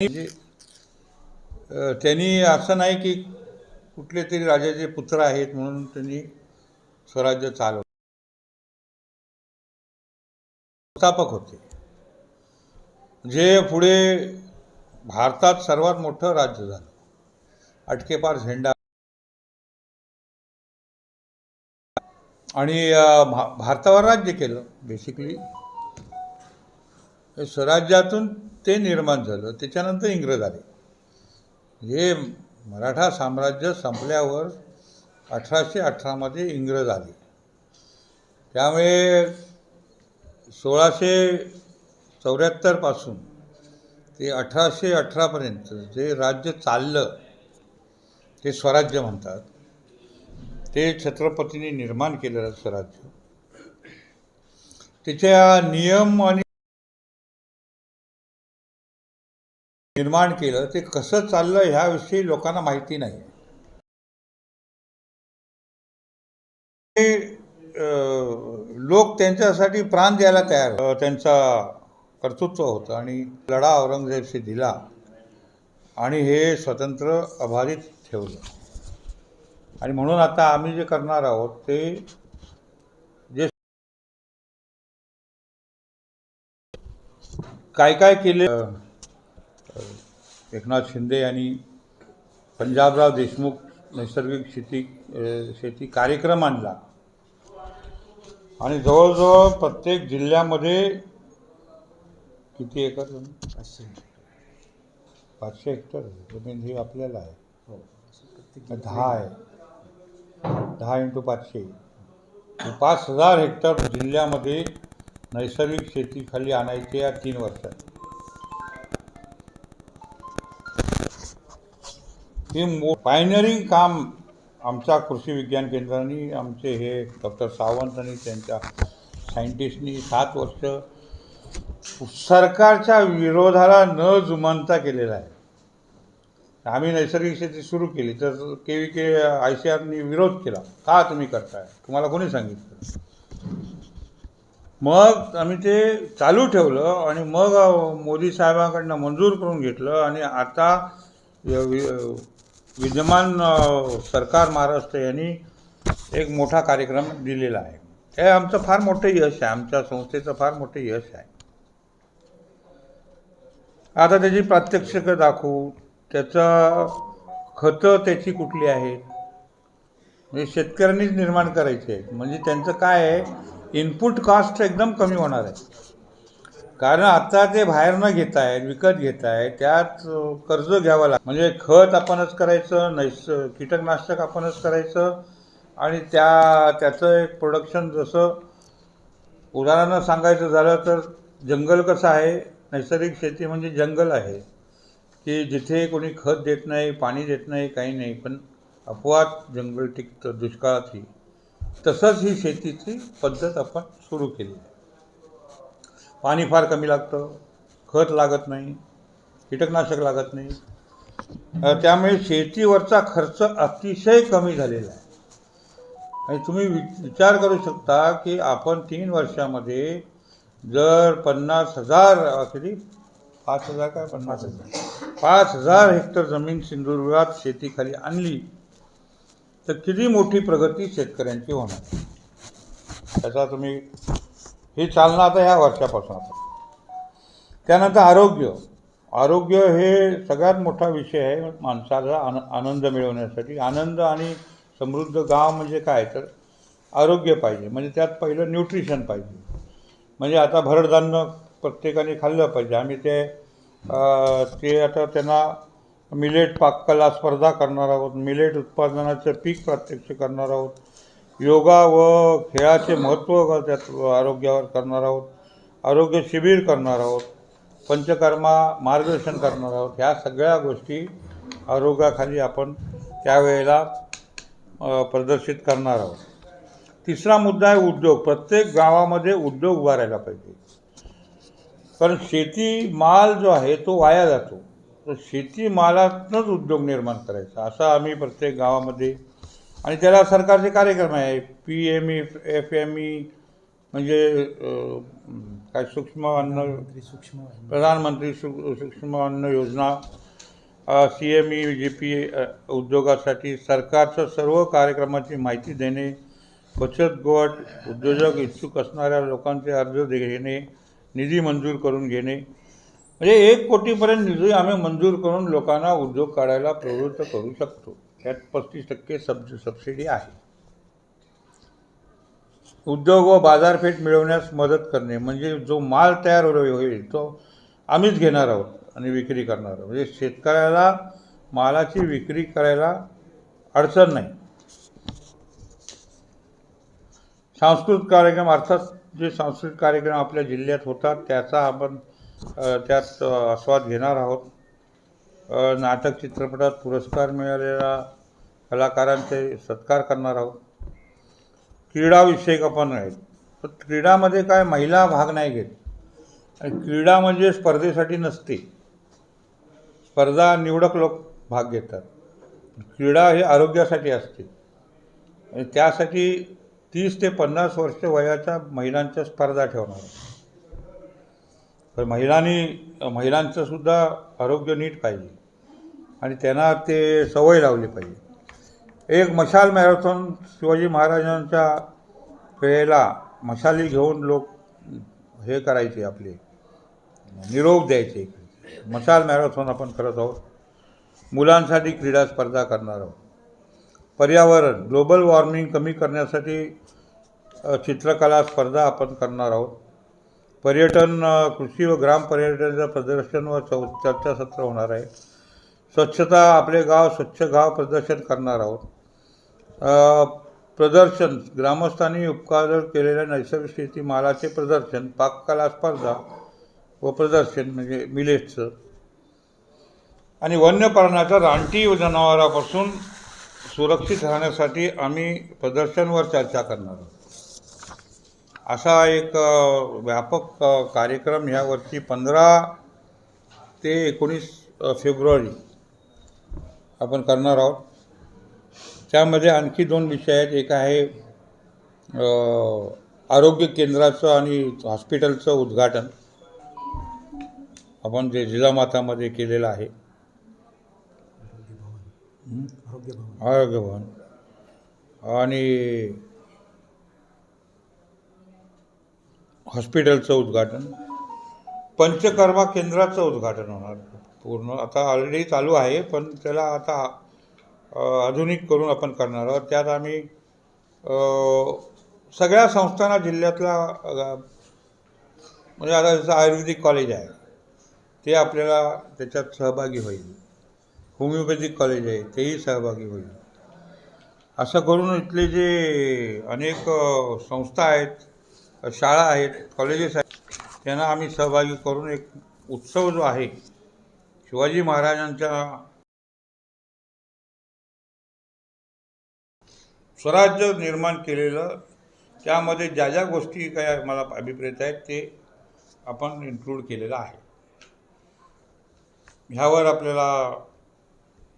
म्हणजे, त्यांनी असं नाही की कुठले तरी राजाचे पुत्र आहेत म्हणून त्यांनी स्वराज्य चालवलं संस्थापक होते. जे पुढे भारतात सर्वात मोठं राज्य झालं. अटकेपार झेंडा. आणि भारतावर राज्य केलं बेसिकली स्वराज्यातून ते निर्माण झालं. त्याच्यानंतर इंग्रज आले. हे मराठा साम्राज्य संपल्यावर अठराशे अठरामध्ये इंग्रज आले. त्यामुळे सोळाशे चौऱ्याहत्तरपासून ते अठराशे अठरापर्यंत जे राज्य चाललं ते स्वराज्य म्हणतात ते छत्रपतींनी निर्माण केलेलं स्वराज्य. त्याच्या नियम आणि निर्माण केलं ते कसं चाललं ह्याविषयी लोकांना माहिती नाही. लोक त्यांच्यासाठी प्राण द्यायला तयार त्यांचा कर्तृत्व होतं आणि लढा औरंगजेबशी दिला आणि हे स्वतंत्र अबाधित ठेवलं. आणि म्हणून आता आम्ही जे करणार आहोत ते जे काय काय केले एकनाथ शिंदे यांनी पंजाबराव देशमुख नैसर्गिक शेती शेती कार्यक्रम आणला. आणि जवळजवळ प्रत्येक जिल्ह्यामध्ये किती एकर जमीन? पाचशे पाचशे हेक्टर. जमीन ही आपल्याला आहे. हो दहा आहे. दहा इंटू पाचशे. पाच हजार हेक्टर जिल्ह्यामध्ये नैसर्गिक शेतीखाली आणायचे या तीन वर्षात. हे मो पायनरिंग काम आमच्या कृषी विज्ञान केंद्राने आमचे हे डॉक्टर सावंत आणि त्यांच्या सायंटिस्टनी सात वर्ष सरकारच्या विरोधाला न जुमानता केलेला आहे. आम्ही नैसर्गिक शेती सुरू केली तर K V K I C आरनी विरोध केला. का तुम्ही करताय? तुम्हाला कोणी सांगितलं? मग आम्ही ते चालू ठेवलं आणि मग मोदी साहेबांकडनं मंजूर करून घेतलं आणि आता विद्यमान सरकार महाराष्ट्र यांनी एक मोठा कार्यक्रम दिलेला आहे. हे आमचं फार मोठं यश आहे. आमच्या संस्थेचं फार मोठं यश आहे. आता त्याची प्रात्यक्षिकं दाखवू. त्याचं खतं त्याची कुठली आहेत? म्हणजे शेतकऱ्यांनीच निर्माण करायचे आहेत. म्हणजे त्यांचं काय आहे? इनपुट कॉस्ट एकदम कमी होणार आहे. कारण आता ते बाहेर न घेत आहेत विकत घेत आहे त्यात कर्ज घ्यावं लागतं म्हणजे खत आपणच करायचं नैस कीटकनाशक आपणच करायचं आणि त्या त्याचं एक प्रोडक्शन जसं उदाहरणानं सांगायचं झालं तर जंगल कसं आहे? नैसर्गिक शेती म्हणजे जंगल आहे. की जिथे कोणी खत देत नाही पाणी देत नाही काही नाही पण अपवाद जंगल टिकतं दुष्काळातही. तसंच ही शेतीची पद्धत आपण सुरू केली. आहे पाणी फार कमी लागतं खत लागत नाही कीटकनाशक लागत नाही. त्यामुळे शेतीवरचा खर्च अतिशय कमी झालेला आहे. आणि तुम्ही वि- विचार करू शकता की आपण तीन वर्षामध्ये जर पन्नास हजार अखेरी किती? पाच हजार काय? पन्नास हजार. पाच हजार हेक्टर जमीन सिंधुदुर्गात शेतीखाली आणली तर किती मोठी प्रगती शेतकऱ्यांची होणार? त्याचा तुम्ही ही चालना आता ह्या वर्षापासून आता. त्यानंतर आरोग्य. आरोग्य हे सगळ्यात मोठा विषय आहे माणसाला आन आनंद मिळवण्यासाठी. आनंद आणि समृद्ध गाव म्हणजे काय? तर आरोग्य पाहिजे. म्हणजे त्यात पहिलं न्यूट्रिशन पाहिजे. म्हणजे आता भरडधान्य प्रत्येकाने खाल्लं पाहिजे. आम्ही ते ते आता त्यांना मिलेट पाककला स्पर्धा करणार आहोत. मिलेट उत्पादनाचं पीक प्रात्यक्ष करणार आहोत. योगा व खेळाचे महत्त्व त्यात आरोग्यावर करणार आहोत. आरोग्य शिबिर करणार आहोत. पंचकर्मा मार्गदर्शन करणार आहोत. ह्या सगळ्या गोष्टी आरोग्याखाली आपण त्यावेळेला प्रदर्शित करणार आहोत. तिसरा मुद्दा आहे उद्योग. प्रत्येक गावामध्ये उद्योग उभारायला पाहिजे. कारण शेती माल जो आहे तो वाया जातो. तर शेती मालातनंच उद्योग निर्माण करायचा. असा आम्ही प्रत्येक गावामध्ये आणि त्याला सरकारचे कार्यक्रम आहे. P M E F M E म्हणजे काय सूक्ष्म अन्न सूक्ष्म प्रधानमंत्री सू सूक्ष्म अन्न योजना C M E G P उद्योगासाठी सरकारच्या सर्व कार्यक्रमाची माहिती देणे बचत गट उद्योजक इच्छुक असणाऱ्या लोकांचे अर्ज दे- घेणे निधी मंजूर करून घेणे. म्हणजे एक कोटीपर्यंत निधी आम्ही मंजूर करून लोकांना उद्योग काढायला प्रवृत्त करू शकतो. त्यात पस्तीस टक्के सब सबसिडी आहे. उद्योग व बाजारपेठ मिळवण्यास मदत करणे म्हणजे जो माल तयार होईल तो आम्हीच घेणार आहोत आणि विक्री करणार आहोत. म्हणजे शेतकऱ्याला मालाची विक्री करायला अडचण नाही. सांस्कृतिक कार्यक्रम अर्थात जे सांस्कृतिक कार्यक्रम आपल्या जिल्ह्यात होतात त्याचा आपण त्यात आस्वाद घेणार आहोत. नाटक चित्रपटात पुरस्कार मिळालेल्या कलाकारांचे सत्कार करणार आहोत. क्रीडाविषयक आपण आहेत. तर क्रीडामध्ये काय महिला भाग नाही घेत. आणि क्रीडा म्हणजे स्पर्धेसाठी नसते. स्पर्धा निवडक लोक भाग घेतात. क्रीडा हे आरोग्यासाठी असते. आणि त्यासाठी तीस ते पन्नास वर्ष वयाच्या महिलांच्या स्पर्धा ठेवणार तर महिलांनी महिलांचं सुद्धा आरोग्य नीट पाहिजे. आणि त्यांना ते सवय लावली पाहिजे. एक मशाल मॅरेथॉन शिवाजी महाराजांच्या वेळेला मशाली घेऊन लोक हे करायचे आपले निरोप द्यायचे. मशाल मॅरेथॉन आपण करत आहोत. मुलांसाठी क्रीडा स्पर्धा करणार आहोत. पर्यावरण ग्लोबल वॉर्मिंग कमी करण्यासाठी चित्रकला स्पर्धा आपण करणार आहोत. पर्यटन कृषी व ग्राम पर्यटनाचं प्रदर्शन व चौ चर्चासत्र होणार आहे. स्वच्छता आपले गाव स्वच्छ गाव प्रदर्शन करणार आहोत. प्रदर्शन ग्रामस्थांनी उपकार केलेल्या नैसर्गिक शेती मालाचे प्रदर्शन पाककला स्पर्धा व प्रदर्शन म्हणजे मिलेटचं आणि वन्य प्राण्याच्या रानटी जनावरापासून सुरक्षित राहण्यासाठी आम्ही प्रदर्शनवर चर्चा करणार आहोत. असा एक व्यापक कार्यक्रम ह्या वर्षी पंधरा ते एकोणीस फेब्रुवारी आपण करणार आहोत. त्यामध्ये आणखी दोन विषय आहेत. एक आहे आरोग्य केंद्राचं आणि हॉस्पिटलचं उद्घाटन. आपण जे जिजामातामध्ये केलेलं आहे. आरोग्य भवन. आणि हॉस्पिटलचं उद्घाटन. पंचकर्मा केंद्राचं उद्घाटन होणार. पूर्ण आता ऑलरेडी चालू आहे पण त्याला आता आधुनिक करून आपण करणार आहोत. त्यात आम्ही सगळ्या संस्थांना जिल्ह्यातला म्हणजे आता जसं आयुर्वेदिक कॉलेज आहे ते आपल्याला त्याच्यात सहभागी होईल. होमिओपॅथिक कॉलेज आहे तेही सहभागी होईल. असं करून इथले जे अनेक संस्था आहेत शाळा आहेत कॉलेजेस आहेत त्यांना आम्ही सहभागी करून एक उत्सव जो आहे शिवाजी महाराजांच्या स्वराज्य निर्माण केलेलं त्यामध्ये ज्या ज्या गोष्टी काय मला अभिप्रेत आहेत ते आपण इन्क्लूड केलेलं आहे. ह्यावर आपल्याला